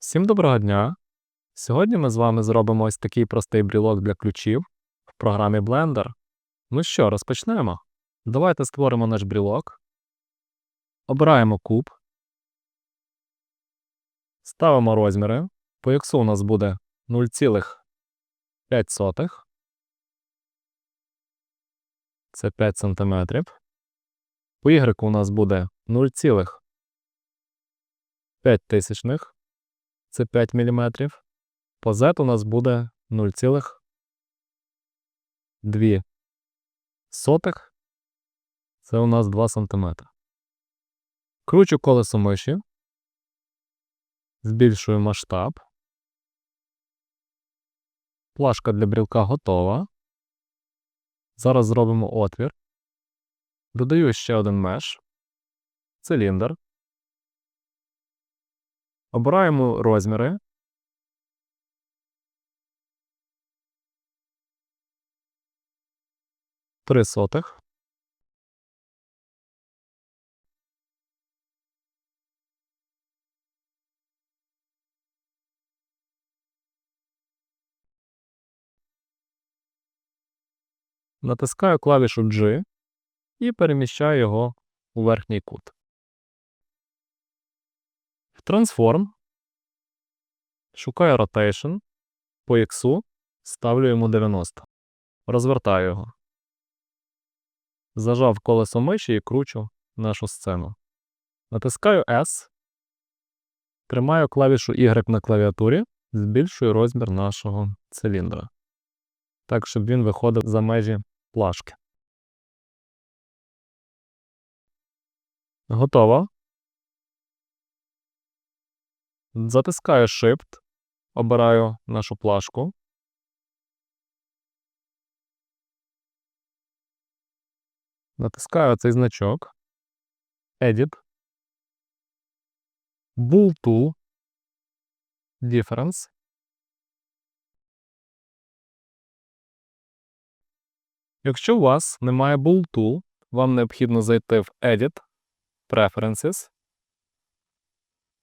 Всім доброго дня! Сьогодні ми з вами зробимо ось такий простий брілок для ключів в програмі Blender. Ну що, розпочнемо? Давайте створимо наш брілок. Обираємо куб. Ставимо розміри. По X у нас буде 0,5. Це 5 см. По Y у нас буде 0,5 тисячних це 5 мм. По Z у нас буде 0,2 сотих. Це у нас 2 см. Кручу колесо миші. Збільшую масштаб. Плашка для брілка готова. Зараз зробимо отвір. Додаю ще один меш. Циліндр. Обираємо розміри. Три сотих. Натискаю клавішу G і переміщаю його у верхній кут. Transform шукаю Rotation, по X ставлю йому 90. Розвертаю його. Зажав колесо миші і кручу нашу сцену. Натискаю S. Тримаю клавішу Y на клавіатурі, збільшую розмір нашого циліндра. Так, щоб він виходив за межі плашки. Готово. Затискаю Shift, обираю нашу плашку. Натискаю цей значок. Edit. Bool Tool. Difference. Якщо у вас немає Bool Tool, вам необхідно зайти в Edit, Preferences,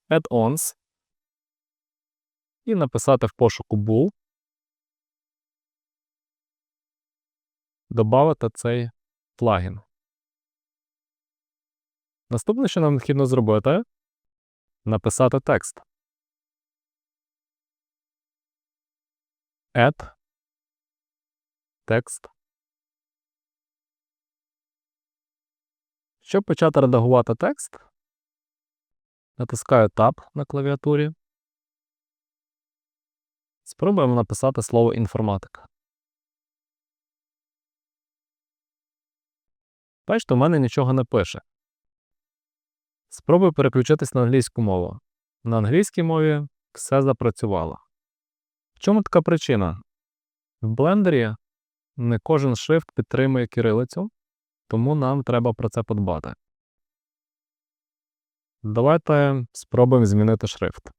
Add-ons і написати в пошуку Bool. Добавити цей плагін. Наступне, що нам необхідно зробити, написати текст. Add текст. Щоб почати редагувати текст, натискаю Tab на клавіатурі. Спробуємо написати слово інформатика. Бачите, у мене нічого не пише. Спробую переключитись на англійську мову. На англійській мові все запрацювало. В чому така причина? В блендері не кожен шрифт підтримує кирилицю, тому нам треба про це подбати. Давайте спробуємо змінити шрифт.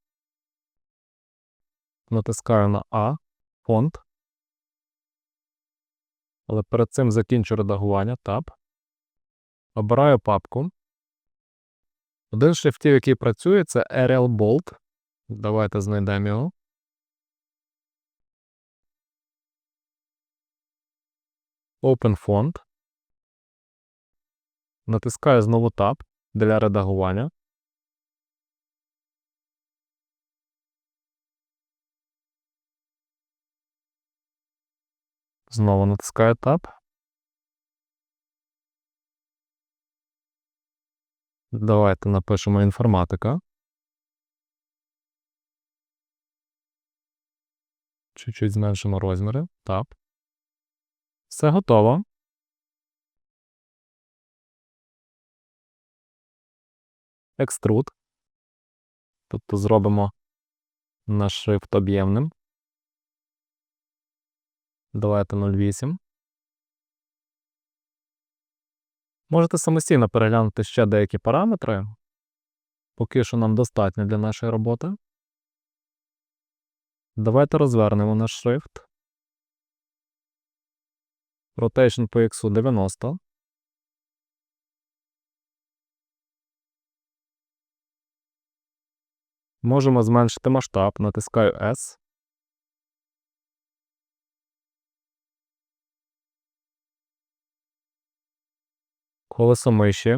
Натискаю на А, фонд. Але перед цим закінчу редагування Tab. Обираю папку. Один з шрифтів, який працює, це RL Bold. Давайте знайдемо його. Open Font. Натискаю знову Tab для редагування. Знову натискаю Tab. Давайте напишемо інформатика. Чуть-чуть зменшимо розміри. Tab. Все готово. Екструд. Тобто зробимо наш шрифт об'ємним. Давайте 0,8. Можете самостійно переглянути ще деякі параметри. Поки що нам достатньо для нашої роботи. Давайте розвернемо наш шрифт. Rotation по X 90. Можемо зменшити масштаб, натискаю S. Колесо миші.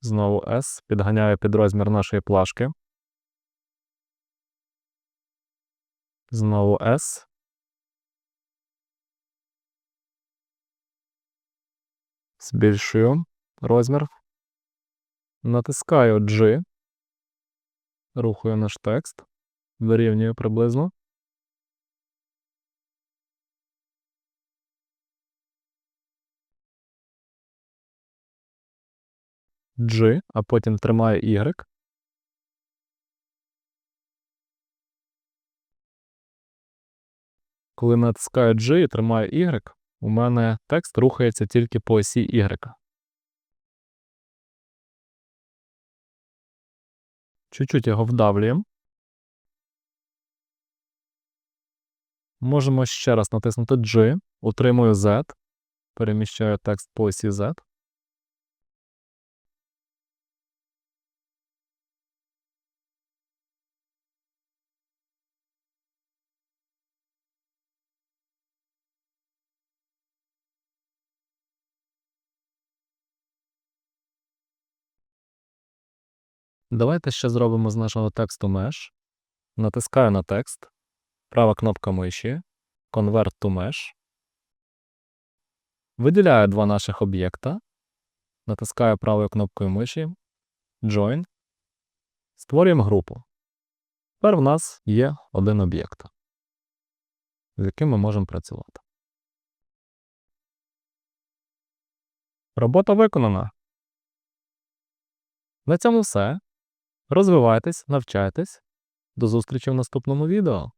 Знову S. Підганяю під розмір нашої плашки. Знову S. Збільшую розмір. Натискаю G. Рухаю наш текст. Вирівнюю приблизно. G, а потім тримаю Y. Коли натискаю G і тримаю Y, у мене текст рухається тільки по осі Y. Чуть-чуть його вдавлюємо. Можемо ще раз натиснути G, утримую Z, переміщаю текст по осі Z. Давайте ще зробимо з нашого тексту Mesh. Натискаю на текст. Права кнопка миші. Convert to Mesh. Виділяю два наших об'єкта. Натискаю правою кнопкою миші. Join. Створюємо групу. Тепер в нас є один об'єкт, з яким ми можемо працювати. Робота виконана. На цьому все. Розвивайтесь, навчайтесь. До зустрічі в наступному відео.